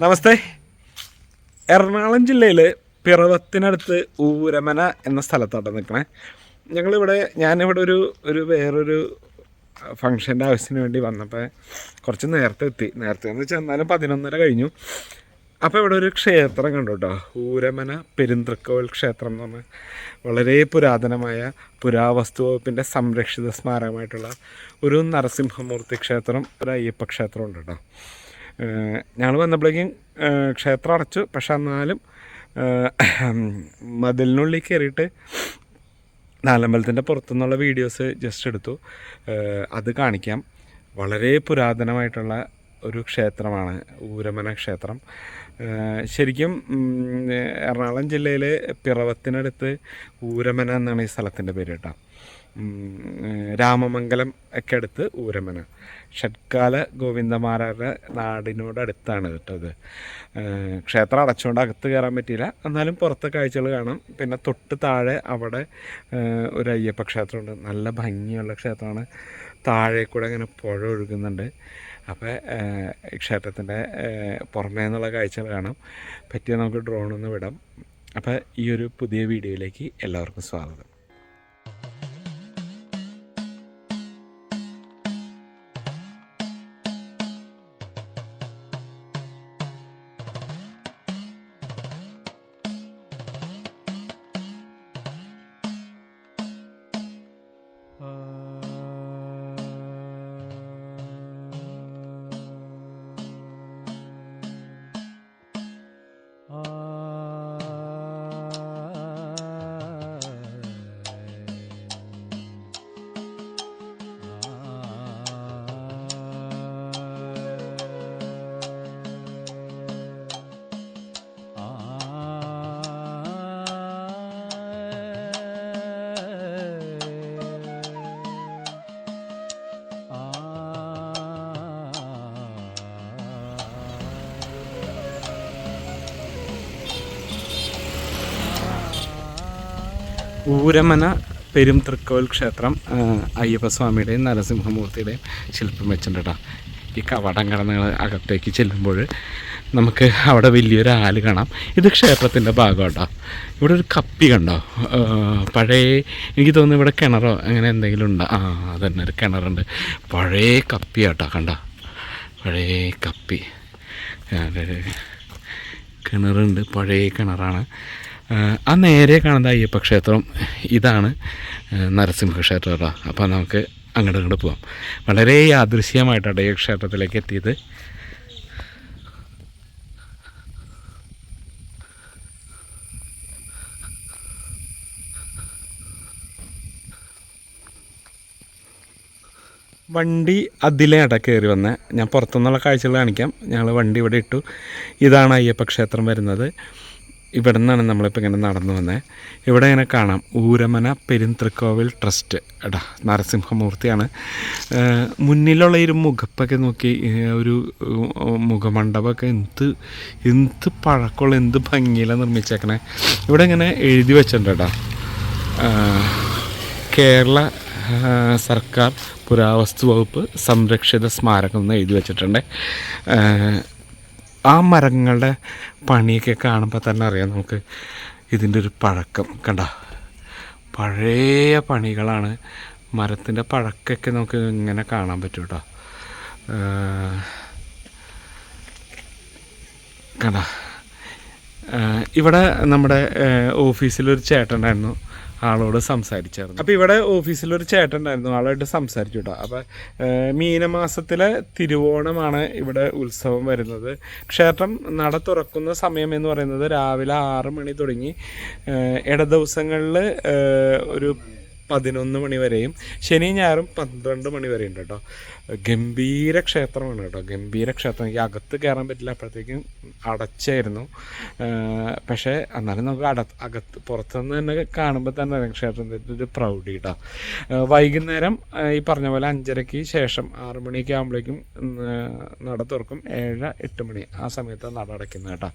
നമസ്തേ. എറണാകുളം ജില്ലയിൽ പിറവത്തിനടുത്ത് ഊരമന എന്ന സ്ഥലത്താണ് നിൽക്കണേ ഞങ്ങളിവിടെ ഞാനിവിടെ ഒരു ഒരു വേറൊരു ഫംഗ്ഷന്റെ ആവശ്യത്തിന് വേണ്ടി വന്നപ്പോൾ കുറച്ച് നേരത്തെ എത്തി. നേരത്തെ എന്ന് വെച്ചാൽ എന്നാലും പതിനൊന്നര കഴിഞ്ഞു. അപ്പോൾ ഇവിടെ ഒരു ക്ഷേത്രം കണ്ടു കേട്ടോ ഊരമന പെരുന്തൃക്കോവിൽ ക്ഷേത്രം എന്ന് പറഞ്ഞാൽ വളരെ പുരാതനമായ പുരാവസ്തു വകുപ്പിന്റെ സംരക്ഷിത സ്മാരകമായിട്ടുള്ള ഒരു നരസിംഹമൂർത്തി ക്ഷേത്രം ഒരു അയ്യപ്പ ക്ഷേത്രം ഉണ്ട് കേട്ടോ ഞങ്ങൾ വന്നപ്പോഴേക്കും ക്ഷേത്രം അടച്ചു. പക്ഷെ എന്നാലും മതിലിനുള്ളിൽ കയറിയിട്ട് നാലമ്പലത്തിന്റെ പുറത്തുനിന്നുള്ള വീഡിയോസ് ജസ്റ്റ് എടുത്തു. അത് കാണിക്കാം. വളരെ പുരാതനമായിട്ടുള്ള ഒരു ക്ഷേത്രമാണ് ഊരമന ക്ഷേത്രം. ശരിക്കും എറണാകുളം ജില്ലയിലെ പിറവത്തിനടുത്ത് ഊരമന എന്നാണ് ഈ സ്ഥലത്തിന്റെ പേര് കേട്ടോ. രാമമംഗലം ഒക്കെ അടുത്ത് ഊരമന. ഷഡ്കാല നാടിനോട് നാടിനോടടുത്താണ് കേട്ടോ ഇത് ക്ഷേത്രം അടച്ചുകൊണ്ട് അകത്ത് കയറാൻ പറ്റിയില്ല. എന്നാലും പുറത്തെ കാഴ്ചകൾ കാണാം. പിന്നെ തൊട്ട് താഴെ അവിടെ ഒരു അയ്യപ്പ ക്ഷേത്രമുണ്ട്. നല്ല ഭംഗിയുള്ള ക്ഷേത്രമാണ്. താഴെ കൂടെ ഇങ്ങനെ പുഴ ഒഴുകുന്നുണ്ട്. അപ്പോൾ ക്ഷേത്രത്തിന്റെ പുറമേ നിന്നുള്ള കാഴ്ചകൾ കാണാം. പറ്റിയ നമുക്ക് ഡ്രോണൊന്ന് വിടാം. അപ്പോൾ ഈ ഒരു പുതിയ വീഡിയോയിലേക്ക് എല്ലാവർക്കും സ്വാഗതം. ഊരമന പെരും തൃക്കോൽ ക്ഷേത്രം അയ്യപ്പസ്വാമിയുടെയും നരസിംഹമൂർത്തിയുടെയും ശില്പം വെച്ചിട്ടുണ്ട് ഈ കവടം കടന്ന് അകത്തേക്ക് ചെല്ലുമ്പോൾ നമുക്ക് അവിടെ വലിയൊരു ആൽ കാണാം. ഇത് ക്ഷേത്രത്തിന്റെ ഭാഗം കേട്ടോ ഇവിടെ ഒരു കപ്പി കണ്ടോ? പഴയ എനിക്ക് തോന്നുന്നു ഇവിടെ കിണറോ അങ്ങനെ എന്തെങ്കിലും ഉണ്ടോ? ആ അതന്നെ ഒരു കിണറുണ്ട്. പഴയ കപ്പി കേട്ടോ കണ്ടോ? പഴയ കപ്പി. കിണറുണ്ട് പഴയ കിണറാണ്. ആ, നേരെ കാണുന്ന അയ്യപ്പ ക്ഷേത്രം ഇതാണ് നരസിംഹ ക്ഷേത്രം കേട്ടോ അപ്പോൾ നമുക്ക് അങ്ങോട്ട് അങ്ങോട്ട് പോവാം. വളരെ യാദൃശ്യമായിട്ടാണ് ഈ ക്ഷേത്രത്തിലേക്ക് എത്തിയത്. വണ്ടി അതിലെ ഇട കയറി വന്ന ഞാൻ പുറത്തുനിന്നുള്ള കാഴ്ചകൾ കാണിക്കാം. ഞങ്ങൾ വണ്ടി ഇവിടെ ഇട്ടു. ഇതാണ് അയ്യപ്പ ക്ഷേത്രം വരുന്നത്. ഇവിടെ നിന്നാണ് നമ്മളിപ്പോൾ ഇങ്ങനെ നടന്നു വന്നത് ഇവിടെ ഇങ്ങനെ കാണാം. ഊരമന പെരുന്തൃക്കോവിൽ ട്രസ്റ്റ്. എടാ നരസിംഹമൂർത്തിയാണ്. മുന്നിലുള്ള ഒരു മുഖപ്പൊക്കെ നോക്കി ഒരു മുഖമണ്ഡപമൊക്കെ എന്ത് എന്ത് പഴക്കമുള്ള എന്ത് ഭംഗിയിലാണ് നിർമ്മിച്ചേക്കണേ. ഇവിടെ ഇങ്ങനെ എഴുതി വെച്ചിട്ടുണ്ട് കേരള സർക്കാർ പുരാവസ്തു വകുപ്പ് സംരക്ഷിത സ്മാരകം എന്ന് എഴുതി വെച്ചിട്ടുണ്ട്. ആ മരങ്ങളുടെ പണിയൊക്കെ കാണുമ്പോൾ തന്നെ അറിയാം നമുക്ക് ഇതിന്റെ ഒരു പഴക്കം. കണ്ട? പഴയ പണികളാണ് മരത്തിന്റെ പഴക്കമൊക്കെ നമുക്ക് ഇങ്ങനെ കാണാൻ പറ്റും കേട്ടോ കണ്ട? ഇവിടെ നമ്മുടെ ഓഫീസിലൊരു ചേട്ടൻ ഉണ്ടായിരുന്നു ആളോട് സംസാരിച്ചായിരുന്നു. അപ്പോൾ ഇവിടെ ഓഫീസിൽ ഒരു ചേട്ടൻ ഉണ്ടായിരുന്നു ആളായിട്ട് സംസാരിച്ചു കേട്ടോ അപ്പോൾ മീനമാസത്തിലെ തിരുവോണമാണ് ഇവിടെ ഉത്സവം വരുന്നത്. ക്ഷേത്രം നട തുറക്കുന്ന സമയം എന്ന് പറയുന്നത് രാവിലെ ആറ് മണി തുടങ്ങി ഇട ദിവസങ്ങളിൽ ഒരു പതിനൊന്ന് മണി വരെയും ശനി ഞായറും പന്ത്രണ്ട് മണി വരെയും ഉണ്ട് കേട്ടോ. ഗംഭീര ക്ഷേത്രമാണ് കേട്ടോ. ഗംഭീര ക്ഷേത്രം. എനിക്ക് അകത്ത് കയറാൻ പറ്റില്ല. അപ്പോഴത്തേക്കും അടച്ചായിരുന്നു. പക്ഷേ എന്നാലും നമുക്ക് അട അകത്ത് പുറത്തുനിന്ന് തന്നെ കാണുമ്പോൾ തന്നെ ക്ഷേത്രത്തിന്റെ ഒരു പ്രൗഢി കേട്ടോ. വൈകുന്നേരം ഈ പറഞ്ഞ പോലെ അഞ്ചരയ്ക്ക് ശേഷം ആറ് മണിയൊക്കെ ആകുമ്പോഴേക്കും നട തുറക്കും. ഏഴ് എട്ട് മണി ആ സമയത്താണ് നട അടയ്ക്കുന്നത് കേട്ടോ.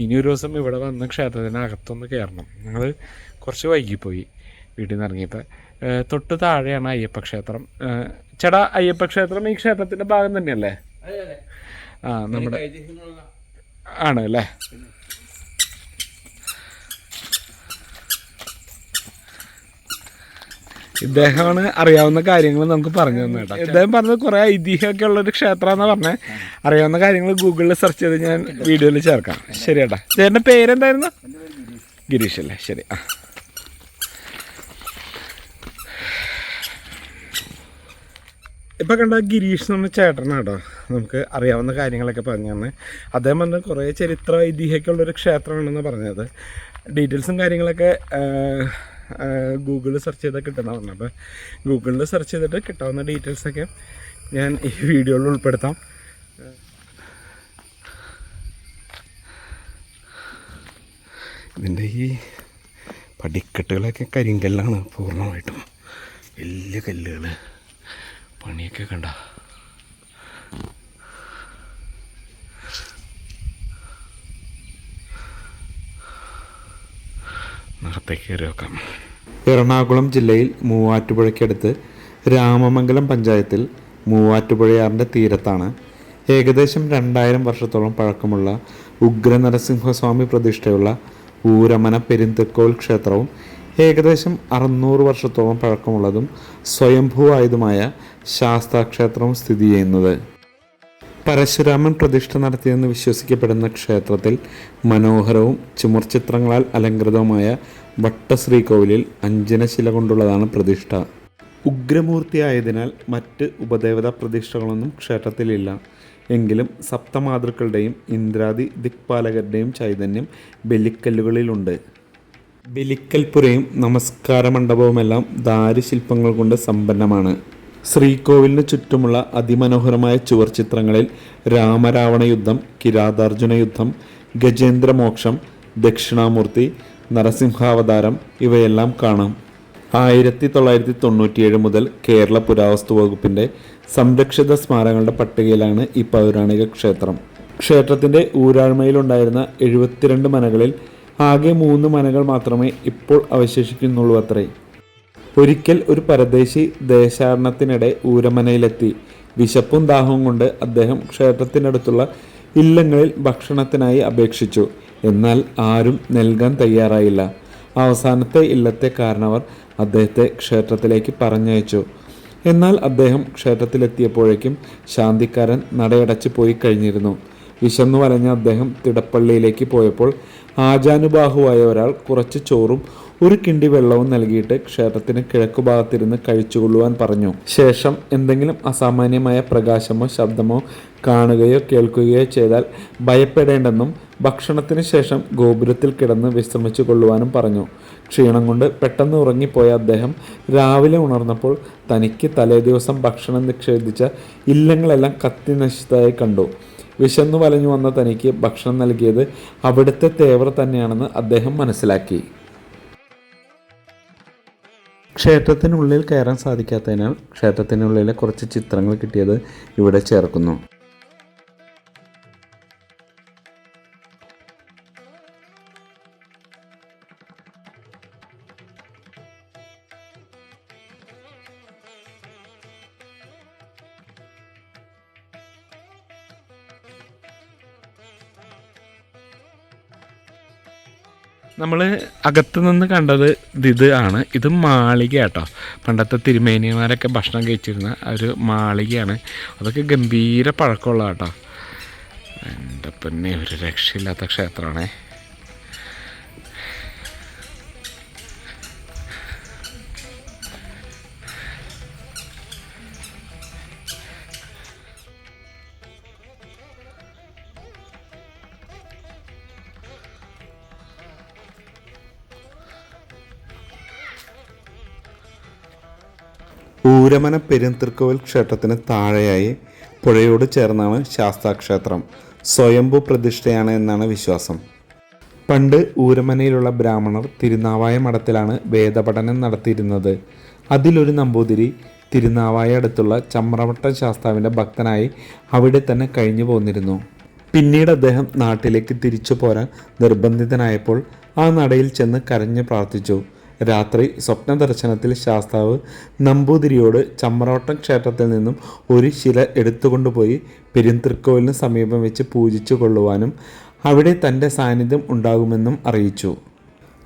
ഇനി ഒരു ദിവസം ഇവിടെ വന്ന് ക്ഷേത്രത്തിനകത്തൊന്ന് കയറണം. ഞങ്ങൾ കുറച്ച് വൈകിപ്പോയി. വീട്ടിൽ നിന്ന് ഇറങ്ങിയപ്പോൾ ഏഹ് തൊട്ട് താഴെയാണ് അയ്യപ്പ ക്ഷേത്രം. ചേടാ അയ്യപ്പ ക്ഷേത്രം ഈ ക്ഷേത്രത്തിന്റെ ഭാഗം തന്നെയല്ലേ? ആ നമ്മുടെ ആണ് അല്ലേ? ഇദ്ദേഹമാണ് അറിയാവുന്ന കാര്യങ്ങൾ നമുക്ക് പറഞ്ഞു തന്നെ കേട്ടോ. ഇദ്ദേഹം പറഞ്ഞത് കുറെ ഐതിഹ്യമൊക്കെ ഉള്ള ഒരു ക്ഷേത്രം എന്നാ പറഞ്ഞേ. അറിയാവുന്ന കാര്യങ്ങൾ ഗൂഗിളിൽ സെർച്ച് ചെയ്ത് ഞാൻ വീഡിയോയിൽ ചേർക്കാം. ശരി ചേട്ടാ. ചേട്ടന്റെ പേരെന്തായിരുന്നു? ഗിരീഷ് അല്ലേ? ശരി ആ. ഇപ്പൊ കണ്ട ഗിരീഷ് എന്ന് പറഞ്ഞ ചേട്ടനാണ് കേട്ടോ നമുക്ക് അറിയാവുന്ന കാര്യങ്ങളൊക്കെ പറഞ്ഞു തന്നെ അദ്ദേഹം പറഞ്ഞ കുറേ ചരിത്ര ഐതിഹ്യമൊക്കെ ഉള്ളൊരു ക്ഷേത്രമാണെന്ന് പറഞ്ഞത്. ഡീറ്റെയിൽസും കാര്യങ്ങളൊക്കെ ഗൂഗിളിൽ സെർച്ച് ചെയ്താൽ കിട്ടുന്ന പറഞ്ഞു അപ്പോൾ ഗൂഗിളിൽ സെർച്ച് ചെയ്തിട്ട് കിട്ടാവുന്ന ഡീറ്റെയിൽസൊക്കെ ഞാൻ ഈ വീഡിയോയിൽ ഉൾപ്പെടുത്താം. ഇതിന്റെ ഈ പടിക്കെട്ടുകളൊക്കെ കരിങ്കല്ലാണ് പൂർണമായിട്ടും. വലിയ കല്ലുകൾ പണിയൊക്കെ കണ്ട. എറണാകുളം ജില്ലയിൽ മൂവാറ്റുപുഴയ്ക്കടുത്ത് രാമമംഗലം പഞ്ചായത്തിൽ മൂവാറ്റുപുഴയാറിന്റെ തീരത്താണ് ഏകദേശം രണ്ടായിരം വർഷത്തോളം പഴക്കമുള്ള ഉഗ്രനരസിംഹസ്വാമി പ്രതിഷ്ഠയുള്ള ഊരമന പെരുന്തക്കോൽ ക്ഷേത്രവും ഏകദേശം അറുന്നൂറ് വർഷത്തോളം പഴക്കമുള്ളതും സ്വയംഭൂവായതുമായ ശാസ്താക്ഷേത്രം സ്ഥിതി ചെയ്യുന്നത്. പരശുരാമൻ പ്രതിഷ്ഠ നടത്തിയെന്ന് വിശ്വസിക്കപ്പെടുന്ന ക്ഷേത്രത്തിൽ മനോഹരവും ചുമർചിത്രങ്ങളാൽ അലങ്കൃതവുമായ വട്ടശ്രീകോവിലിൽ അഞ്ജനശില കൊണ്ടുള്ളതാണ് പ്രതിഷ്ഠ. ഉഗ്രമൂർത്തിയായതിനാൽ മറ്റ് ഉപദേവതാ പ്രതിഷ്ഠകളൊന്നും ക്ഷേത്രത്തിലില്ല. എങ്കിലും സപ്തമാതൃക്കളുടെയും ഇന്ദ്രാദി ദിക്പാലകരുടെയും ചൈതന്യം ബലിക്കല്ലുകളിലുണ്ട്. ബലിക്കൽപുരയും നമസ്കാര മണ്ഡപവുമെല്ലാം ദാരുശില്പങ്ങൾ കൊണ്ട് സമ്പന്നമാണ്. ശ്രീകോവിലിന് ചുറ്റുമുള്ള അതിമനോഹരമായ ചുവർ ചിത്രങ്ങളിൽ രാമരാവണ യുദ്ധം കിരാതാർജുന യുദ്ധം ഗജേന്ദ്രമോക്ഷം ദക്ഷിണാമൂർത്തി നരസിംഹാവതാരം ഇവയെല്ലാം കാണാം. ആയിരത്തി തൊള്ളായിരത്തി തൊണ്ണൂറ്റിയേഴ് മുതൽ കേരള പുരാവസ്തു വകുപ്പിന്റെ സംരക്ഷിത സ്മാരകങ്ങളുടെ പട്ടികയിലാണ് ഈ പൗരാണിക ക്ഷേത്രം. ക്ഷേത്രത്തിന്റെ ഊരാഴ്മയിലുണ്ടായിരുന്ന എഴുപത്തിരണ്ട് മനകളിൽ ആകെ മൂന്ന് മനകൾ മാത്രമേ ഇപ്പോൾ അവശേഷിക്കുന്നുള്ളൂ അത്രേ. ഒരിക്കൽ ഒരു പരദേശി ദേശാടനത്തിനിടെ ഊരമനയിലെത്തി. വിശപ്പും ദാഹവും കൊണ്ട് അദ്ദേഹം ക്ഷേത്രത്തിനടുത്തുള്ള ഇല്ലങ്ങളിൽ ഭക്ഷണത്തിനായി അപേക്ഷിച്ചു. എന്നാൽ ആരും നൽകാൻ തയ്യാറായില്ല. അവസാനത്തെ ഇല്ലത്തെ കാരണവർ അദ്ദേഹത്തെ ക്ഷേത്രത്തിലേക്ക് പറഞ്ഞയച്ചു. എന്നാൽ അദ്ദേഹം ക്ഷേത്രത്തിലെത്തിയപ്പോഴേക്കും ശാന്തിക്കാരൻ നടയടച്ച് പോയി കഴിഞ്ഞിരുന്നു. വിശന്നു വലഞ്ഞ അദ്ദേഹം തിടപ്പള്ളിയിലേക്ക് പോയപ്പോൾ ആജാനുബാഹുവായ ഒരാൾ കുറച്ച് ചോറും ഒരു കിണ്ടി വെള്ളവും നൽകിയിട്ട് ക്ഷേത്രത്തിന് കിഴക്കുഭാഗത്തിരുന്ന് കഴിച്ചുകൊള്ളുവാൻ പറഞ്ഞു. ശേഷം എന്തെങ്കിലും അസാമാന്യമായ പ്രകാശമോ ശബ്ദമോ കാണുകയോ കേൾക്കുകയോ ചെയ്താൽ ഭയപ്പെടേണ്ടെന്നും ഭക്ഷണത്തിന് ശേഷം ഗോപുരത്തിൽ കിടന്ന് വിശ്രമിച്ചു കൊള്ളുവാനും പറഞ്ഞു. ക്ഷീണം കൊണ്ട് പെട്ടെന്ന് ഉറങ്ങിപ്പോയ അദ്ദേഹം രാവിലെ ഉണർന്നപ്പോൾ തനിക്ക് തലേദിവസം ഭക്ഷണം നിക്ഷേപിച്ച ഇല്ലങ്ങളെല്ലാം കത്തി നശിച്ചതായി കണ്ടു. വിശന്നു വലഞ്ഞു വന്ന തനിക്ക് ഭക്ഷണം നൽകിയത് അവിടുത്തെ തേവർ തന്നെയാണെന്ന് അദ്ദേഹം മനസ്സിലാക്കി. ക്ഷേത്രത്തിനുള്ളിൽ കയറാൻ സാധിക്കാത്തതിനാൽ ക്ഷേത്രത്തിനുള്ളിലെ കുറച്ച് ചിത്രങ്ങൾ കിട്ടിയത് ഇവിടെ ചേർക്കുന്നു. നമ്മൾ അകത്തു നിന്ന് കണ്ടത് ഇത് ആണ്. ഇത് മാളിക കേട്ടോ പണ്ടത്തെ തിരുമേനിമാരൊക്കെ ഭക്ഷണം കഴിച്ചിരുന്ന ഒരു മാളികയാണ്. അതൊക്കെ ഗംഭീര പഴക്കമുള്ള കേട്ടോ എന്റെ പിന്നെ ഒരു രക്ഷയില്ലാത്ത ക്ഷേത്രമാണേ. ഊരമന പെരുന്തൃക്കോവിൽ ക്ഷേത്രത്തിന് താഴെയായി പുഴയോട് ചേർന്നാണ് ശാസ്താക്ഷേത്രം. സ്വയംഭൂ പ്രതിഷ്ഠയാണ് എന്നാണ് വിശ്വാസം. പണ്ട് ഊരമനയിലുള്ള ബ്രാഹ്മണർ തിരുനാവായ മഠത്തിലാണ് വേദപഠനം നടത്തിയിരുന്നത്. അതിലൊരു നമ്പൂതിരി തിരുനാവായ അടുത്തുള്ള ചമ്രവട്ട ശാസ്താവിന്റെ ഭക്തനായി അവിടെ തന്നെ കഴിഞ്ഞു പോന്നിരുന്നു. പിന്നീട് അദ്ദേഹം നാട്ടിലേക്ക് തിരിച്ചു പോരാൻ നിർബന്ധിതനായപ്പോൾ ആ നടയിൽ ചെന്ന് കരഞ്ഞു പ്രാർത്ഥിച്ചു. രാത്രി സ്വപ്ന ദർശനത്തിൽ ശാസ്താവ് നമ്പൂതിരിയോട് ചമ്മറോട്ടം ക്ഷേത്രത്തിൽ നിന്നും ഒരു ശില എടുത്തുകൊണ്ടുപോയി പെരുന്തൃക്കോവിലിന് സമീപം വെച്ച് പൂജിച്ചു കൊള്ളുവാനും അവിടെ തന്റെ സാന്നിധ്യം ഉണ്ടാകുമെന്നും അറിയിച്ചു.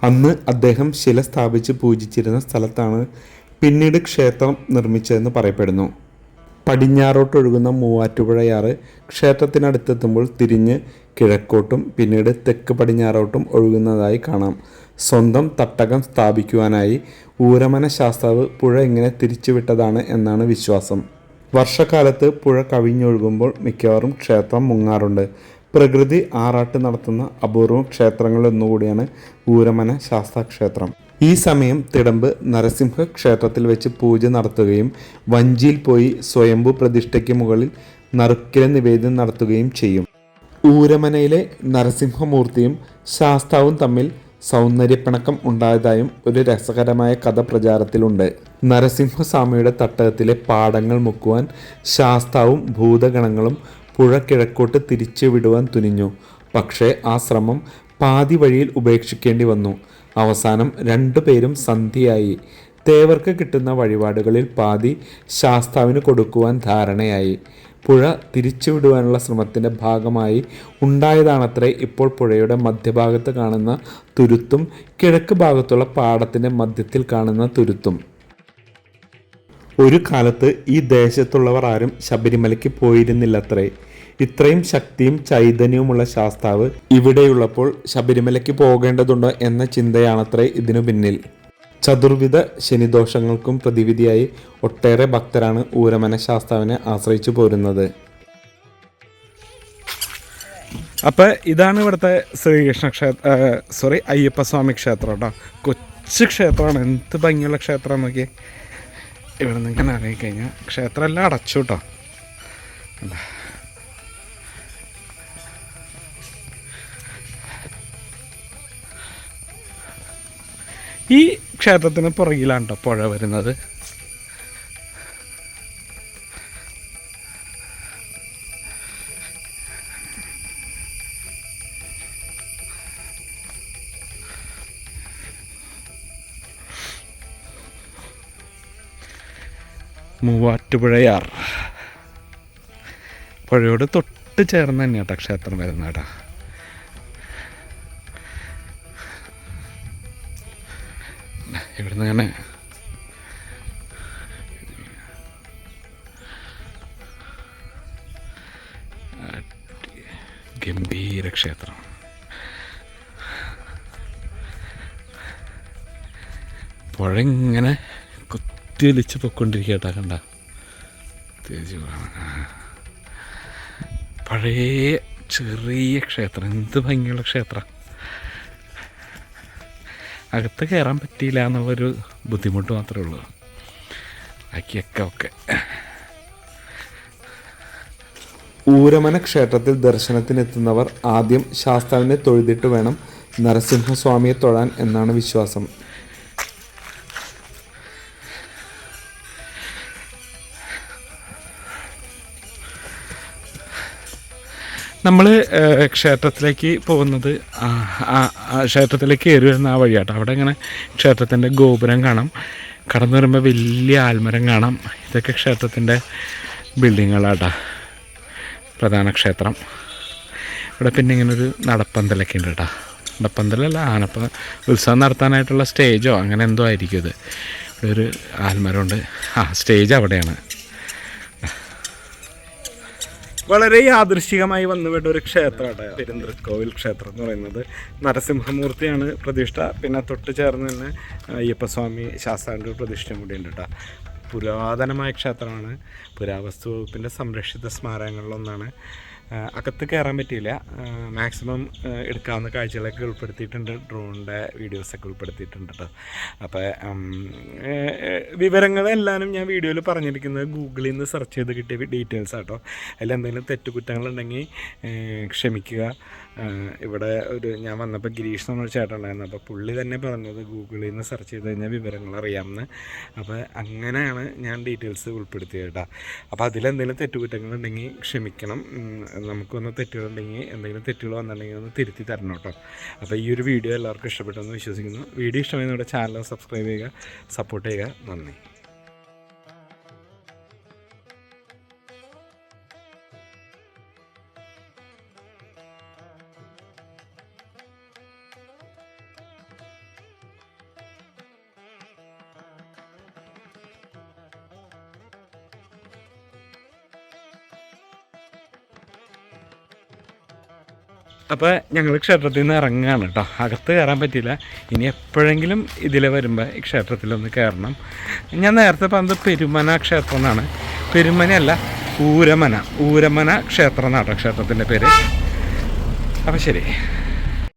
അന്ന് അദ്ദേഹം ശില സ്ഥാപിച്ച് പൂജിച്ചിരുന്ന സ്ഥലത്താണ് പിന്നീട് ക്ഷേത്രം നിർമ്മിച്ചതെന്ന് പറയപ്പെടുന്നു. പടിഞ്ഞാറോട്ടൊഴുകുന്ന മൂവാറ്റുപുഴയാറ് ക്ഷേത്രത്തിനടുത്തെത്തുമ്പോൾ തിരിഞ്ഞ് കിഴക്കോട്ടും പിന്നീട് തെക്ക് പടിഞ്ഞാറോട്ടും ഒഴുകുന്നതായി കാണാം. സ്വന്തം തട്ടകം സ്ഥാപിക്കുവാനായി ഊരമന ശാസ്താവ് പുഴ ഇങ്ങനെ തിരിച്ചുവിട്ടതാണ് എന്നാണ് വിശ്വാസം. വർഷക്കാലത്ത് പുഴ കവിഞ്ഞൊഴുകുമ്പോൾ മിക്കവാറും ക്ഷേത്രം മുങ്ങാറുണ്ട്. പ്രകൃതി ആറാട്ട് നടത്തുന്ന അപൂർവം ക്ഷേത്രങ്ങളിലൊന്നുകൂടിയാണ് ഊരമന ശാസ്താ ക്ഷേത്രം ഈ സമയം തിടമ്പ് നരസിംഹ ക്ഷേത്രത്തിൽ വെച്ച് പൂജ നടത്തുകയും വഞ്ചിയിൽ പോയി സ്വയംഭു പ്രതിഷ്ഠയ്ക്ക് മുകളിൽ നറുക്കില നിവേദ്യം നടത്തുകയും ചെയ്യും. ഊരമനയിലെ നരസിംഹമൂർത്തിയും ശാസ്താവും തമ്മിൽ സൗന്ദര്യപ്പിണക്കം ഉണ്ടായതായും ഒരു രസകരമായ കഥ പ്രചാരത്തിലുണ്ട്. നരസിംഹസ്വാമിയുടെ തട്ടകത്തിലെ പാടങ്ങൾ മുക്കുവാൻ ശാസ്താവും ഭൂതഗണങ്ങളും പുഴ കിഴക്കോട്ട് തിരിച്ചു വിടുവാൻ തുനിഞ്ഞു. പക്ഷേ ആ ശ്രമം പാതി വഴിയിൽ ഉപേക്ഷിക്കേണ്ടി വന്നു. അവസാനം രണ്ടുപേരും സന്ധിയായി. തേവർക്ക് കിട്ടുന്ന വഴിപാടുകളിൽ പാതി ശാസ്താവിന് കൊടുക്കുവാൻ ധാരണയായി. പുഴ തിരിച്ചുവിടുവാനുള്ള ശ്രമത്തിന്റെ ഭാഗമായി ഉണ്ടായതാണത്രേ ഇപ്പോൾ പുഴയുടെ മധ്യഭാഗത്ത് കാണുന്ന തുരുത്തും കിഴക്ക് ഭാഗത്തുള്ള പാടത്തിന്റെ മധ്യത്തിൽ കാണുന്ന തുരുത്തും. ഒരു കാലത്ത് ഈ ദേശത്തുള്ളവർ ആരും ശബരിമലയ്ക്ക് പോയിരുന്നില്ലത്രേ. ഇത്രയും ശക്തിയും ചൈതന്യവുമുള്ള ശാസ്താവ് ഇവിടെയുള്ളപ്പോൾ ശബരിമലയ്ക്ക് പോകേണ്ടതുണ്ടോ എന്ന ചിന്തയാണത്രേ ഇതിനു പിന്നിൽ. ചതുർവിധ ശനിദോഷങ്ങൾക്കും പ്രതിവിധിയായി ഒട്ടേറെ ഭക്തരാണ് ഊരമന ശാസ്താവിനെ ആശ്രയിച്ചു പോരുന്നത്. അപ്പോൾ ഇതാണ് ഇവിടുത്തെ ശ്രീകൃഷ്ണ ക്ഷേത്ര സോറി അയ്യപ്പസ്വാമി ക്ഷേത്രം കേട്ടോ കൊച്ചു ക്ഷേത്രമാണ്. എന്ത് ഭംഗിയുള്ള ക്ഷേത്രം നോക്കിയേ. ഇവിടെ നിങ്ങൾക്ക് അറിയിക്കഴിഞ്ഞാൽ ഇറങ്ങിക്കഴിഞ്ഞാൽ ക്ഷേത്രം എല്ലാം അടച്ചു കേട്ടോ കണ്ടോ? ഈ ക്ഷേത്രത്തിന് പുറകിലാണ് കേട്ടോ പുഴ വരുന്നത്? മൂവാറ്റുപുഴയാർ. പുഴയോട് തൊട്ട് ചേർന്ന് തന്നെയാട്ടോ ക്ഷേത്രം വരുന്നേട്ടാ ഇവിടുന്ന് അങ്ങനെ ഗംഭീര ക്ഷേത്രം. പുഴ ഇങ്ങനെ കുത്തിയൊലിച്ച് പൊക്കൊണ്ടിരിക്കട്ടാ കണ്ട കാണാൻ. പഴയ ചെറിയ ക്ഷേത്രം എന്ത് ഭംഗിയുള്ള ക്ഷേത്രം. അകത്ത് കയറാൻ പറ്റിയില്ല എന്നുള്ളൊരു ബുദ്ധിമുട്ട് മാത്രമേ ഉള്ളൂ. ബാക്കിയൊക്കെ ഒക്കെ ഊരമന ക്ഷേത്രത്തിൽ ദർശനത്തിനെത്തുന്നവർ ആദ്യം ശാസ്താവിനെ തൊഴുതിട്ട് വേണം നരസിംഹസ്വാമിയെ തൊഴാൻ എന്നാണ് വിശ്വാസം. നമ്മൾ ക്ഷേത്രത്തിലേക്ക് പോകുന്നത് ക്ഷേത്രത്തിലേക്ക് കയറി വരുന്ന ആ വഴിയാട്ടോ. അവിടെ ഇങ്ങനെ ക്ഷേത്രത്തിന്റെ ഗോപുരം കാണാം. കടന്നു വരുമ്പോൾ വലിയ ആൽമരം കാണാം. ഇതൊക്കെ ക്ഷേത്രത്തിന്റെ ബിൽഡിങ്ങുകളാട്ടോ. പ്രധാന ക്ഷേത്രം. ഇവിടെ പിന്നെ ഇങ്ങനെ ഒരു നടപ്പന്തലൊക്കെ ഉണ്ട് കേട്ടോ. നടപ്പന്തലല്ല ആനപ്പ ഉത്സവം നടത്താനായിട്ടുള്ള സ്റ്റേജോ അങ്ങനെ എന്തോ ആയിരിക്കും ഇത്. ഇവിടെ ഒരു ആൽമരമുണ്ട്. ആ സ്റ്റേജ് അവിടെയാണ്. വളരെ യാദൃശികമായി വന്നുവിട്ട ഒരു ക്ഷേത്രമാണ് പെരുന്തൃക്കോവിൽ ക്ഷേത്രം എന്ന് പറയുന്നത്. നരസിംഹമൂർത്തിയാണ് പ്രതിഷ്ഠ. പിന്നെ തൊട്ട് ചേർന്ന് തന്നെ അയ്യപ്പസ്വാമി ശാസ്താവിന്റെ പ്രതിഷ്ഠയും കൂടി ഉണ്ട് കേട്ടോ പുരാതനമായ ക്ഷേത്രമാണ്. പുരാവസ്തു വകുപ്പിന്റെ സംരക്ഷിത സ്മാരകങ്ങളിലൊന്നാണ്. അകത്ത് കയറാൻ പറ്റിയില്ല. മാക്സിമം എടുക്കാവുന്ന കാഴ്ചകളൊക്കെ ഉൾപ്പെടുത്തിയിട്ടുണ്ട്. ഡ്രോണിന്റെ വീഡിയോസൊക്കെ ഉൾപ്പെടുത്തിയിട്ടുണ്ട് കേട്ടോ അപ്പോൾ വിവരങ്ങളെല്ലാനും ഞാൻ വീഡിയോയിൽ പറഞ്ഞിരിക്കുന്നത് ഗൂഗിളിൽ നിന്ന് സെർച്ച് ചെയ്ത് കിട്ടിയ ഡീറ്റെയിൽസ് ആട്ടോ അതിൽ എന്തെങ്കിലും തെറ്റുകുറ്റങ്ങളുണ്ടെങ്കിൽ ക്ഷമിക്കുക. ഇവിടെ ഒരു ഞാൻ വന്നപ്പോൾ ഗിരീഷ് എന്നൊരു പറഞ്ഞ ഉണ്ടായിരുന്നു. അപ്പോൾ പുള്ളി തന്നെ പറഞ്ഞത് ഗൂഗിളിൽ നിന്ന് സെർച്ച് ചെയ്ത് കഴിഞ്ഞാൽ വിവരങ്ങൾ അറിയാമെന്ന്. അപ്പോൾ അങ്ങനെയാണ് ഞാൻ ഡീറ്റെയിൽസ് ഉൾപ്പെടുത്തിയത് കേട്ടോ. അപ്പോൾ അതിലെന്തെങ്കിലും തെറ്റുകുറ്റങ്ങളുണ്ടെങ്കിൽ ക്ഷമിക്കണം. നമുക്കൊന്ന് തെറ്റുകളുണ്ടെങ്കിൽ എന്തെങ്കിലും തെറ്റുകൾ വന്നിട്ടുണ്ടെങ്കിൽ ഒന്ന് തിരുത്തി തരണം കേട്ടോ. അപ്പോൾ ഈ ഒരു വീഡിയോ എല്ലാവർക്കും ഇഷ്ടപ്പെട്ടെന്ന് വിശ്വസിക്കുന്നു. വീഡിയോ ഇഷ്ടമായി നമ്മുടെ ചാനൽ സബ്സ്ക്രൈബ് ചെയ്യുക സപ്പോർട്ട് ചെയ്യുക. നന്ദി. അപ്പോൾ ഞങ്ങൾ ക്ഷേത്രത്തിൽ നിന്ന് ഇറങ്ങുകയാണ് കേട്ടോ അകത്ത് കയറാൻ പറ്റിയില്ല. ഇനി എപ്പോഴെങ്കിലും ഇതിൽ വരുമ്പോൾ ഈ ക്ഷേത്രത്തിലൊന്ന് കയറണം ഞാൻ നേരത്തെ പറഞ്ഞത് പെരുമന ക്ഷേത്രം എന്നാണ്. പെരുമനയല്ല ഊരമന. ഊരമന ക്ഷേത്രം എന്നാട്ടോ ക്ഷേത്രത്തിന്റെ പേര്. അപ്പോൾ ശരി.